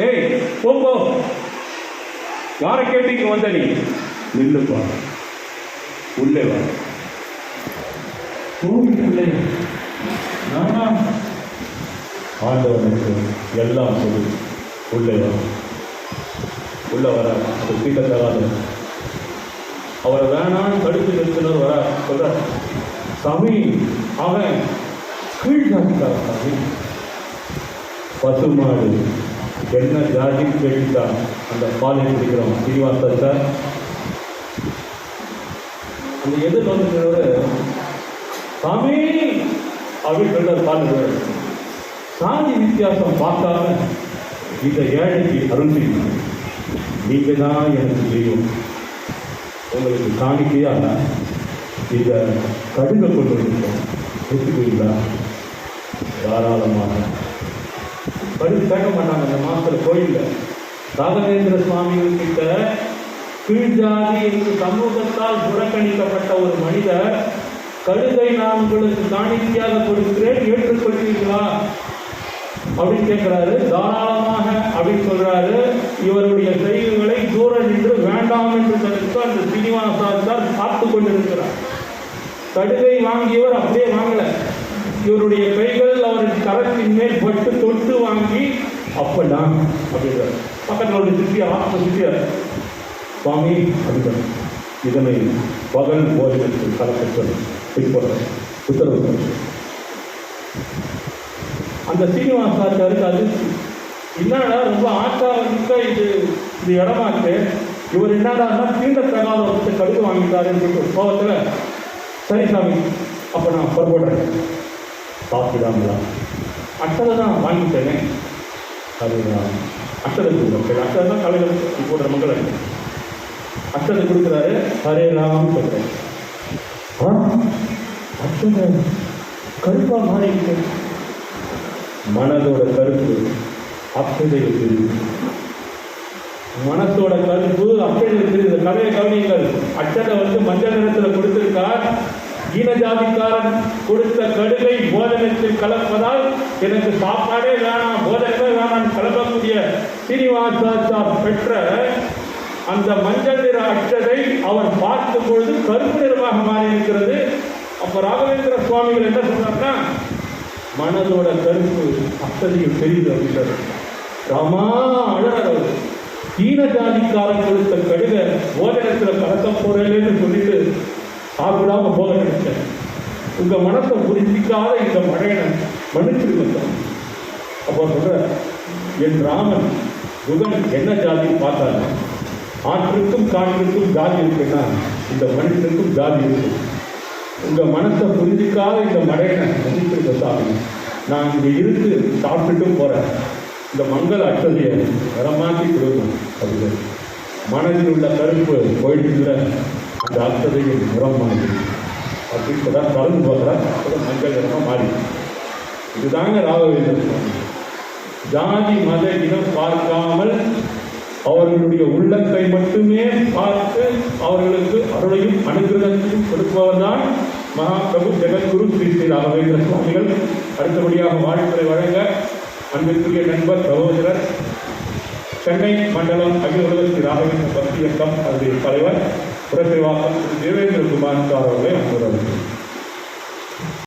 ஏய் போங்கோ யாரை கேட்டு இங்கே வந்த நீ? நில்லுப்பா. உள்ளே வா. கோவிட்டுள்ளே நானா? ஆண்டவனுக்கு எல்லாம் சொல்லி. உள்ளே வா. உள்ள வர. அது கீழே தராது அவரை வேணான்னு தடுத்து நிறுத்தினர் வர. சொல்ற. சாமி அவன் கீழ்காட்டார் சாமி. பசுமாடு. என்ன ஜாதி கேட்டா அந்த பாலை குடிக்கிறோம். சீனிவாச சார். அந்த எதிர் வந்து சாமி! அப்படின்னு சொல்றாரு பால் சாதி வித்தியாசம் பார்த்தாம இந்த ஏழைக்கு அருள் செய்யணும் நீங்க தான் எனக்கு தெரியும். உங்களுக்கு காணிக்கையா இந்த கடுங்க கொண்டு வந்திருக்கோம் எடுத்துக்கிறீங்களா தாராளமாக. படுத்து கேட்க மாட்டாங்க அந்த மாஸ்டர் கோயிலில். ராகவேந்திர சுவாமிகள் கிட்ட கீழ்ஜாதி என்று சமூகத்தால் புறக்கணிக்கப்பட்ட ஒரு மனிதர் கழுதை நான் உங்களுக்கு காணிக்கையாக கொடுக்கிறேன் ஏற்றுக்கொள்வீர்களா? அப்படின்னு கேட்கிறாரு தாராளமாக அப்படின்னு சொல்றாரு. இவருடைய செய்திகளை தூர நின்று வேண்டாம் என்று தடுத்து அந்த சீனிவாசாச்சார் பார்த்து கொண்டிருக்கிறார். கடுகை வாங்கியவர் அப்படியே வாங்கல. இவருடைய கைகள் அவரின் கரத்தின் மேல் பட்டு தொட்டு அப்படின்றார் பக்கத்தில் ஒரு சித்தியார் ஆத்ம சித்தியார் சுவாமி அப்படின்றார் இதனை பகல் போஜனத்தில் கலக்க பிற்பட உத்தரவு அந்த சீனிவாசாச்சாருக்கு அது என்னடா ரொம்ப ஆச்சாரமிக்க இது இது இடமாக்கு இவர் என்னடான்னா தீண்டத்தகாத ஒருத்தர் கழுது வாங்கிட்டாருன்னு சொல்லிட்டு கோபத்தில் சரி சாமி அப்போ நான் புறப்படுறேன். சாப்பிடாமலா அட்டதை தான் வாங்கிட்டேனே. அது நான் மக்கள் கொடுக்குறேன் அட்டதை தான் கலையில் போடுற மக்களை அட்டதை கொடுக்குறாரு ஹரே ராம் சொல்றேன். ஆ? அட்டதை கருப்பாக மனதோட கருப்பு அக்கதையில் தெரியுது மனசோட கருப்பு அக்கதையில் தெரியுது கதையை கவனியங்கள். அச்சதை வந்து மஞ்சள் நிறத்தில் கொடுத்திருக்கார். ஈன ஜாதிக்காரன் கொடுத்த கடுகை போதனை கலப்பதால் எனக்கு சாப்பாடே வேணாம் போதனமே வேணாம் கலப்பக்கூடிய சீனிவாசாச்சார் பெற்ற அந்த மஞ்சள் நிற அச்சதை அவர் பார்க்கும் பொழுது கருப்பு நிறமாக மாறி இருக்கிறது அப்ப ராகவேந்திர சுவாமிகள் என்ன சொன்னார்னா மனதோட கருப்பு அத்தனையும் பெரியது அப்படின்றது ரமா அழகர் அவர். தீன ஜாதிக்காரன் கொடுத்த கடுக போதனத்தில் கலக்க போறேன்னு சொல்லிட்டு சாப்பிடாம போக நினைச்சேன் உங்க மனத்தை புரிஞ்சிக்காத இந்த மழையனை மன்னிச்சிருக்க அப்போ சொல்ற என் ராமன் புதன் என்ன ஜாதி பார்த்தாரு. ஆற்றுக்கும் காற்றுக்கும் ஜாதி இருக்குன்னா இந்த மனுஷனுக்கும் ஜாதி இருக்கு உங்க மனத்தை புரிஞ்சிக்காத இந்த மழையனை மன்னிச்சிருக்க சாமி நான் இங்கே இருந்து சாப்பிட்டுட்டும் போறேன். இந்த மங்கள அட்டதையை வரமாற்றி கொடுக்கணும் அப்படின்னு. மனதில் உள்ள கருப்பு போயிட்டு அந்த அட்டதையும் நிறமாகி அப்படின்னு சொல்ல கலந்து போகிறா மஞ்சள் நிறமாக மாறி. இதுதாங்க ராகவேந்திர சுவாமி. ஜாதி மத இனம் பார்க்காமல் அவர்களுடைய உள்ளத்தை மட்டுமே பார்த்து அவர்களுக்கு அருளையும் அனுகிரகத்தையும் கொடுப்பவர் தான் மகாபிரபு ஜெகத்குரு ஸ்ரீ ஸ்ரீ ராகவேந்திர சுவாமிகள். அடுத்தபடியாக வாழ்த்துறை வழங்க அன்பிற்குரிய நண்பர் சகோதரர் சென்னை மண்டலம் அகில உலக ஸ்ரீ ராகவேந்திர பக்தி இயக்கம் அதனுடைய தலைவர் ಪ್ರತಿಭಾ ದೇವೇಂದ್ರ ಕುಮಾರ್ ಅವರೇ ಅವರವರು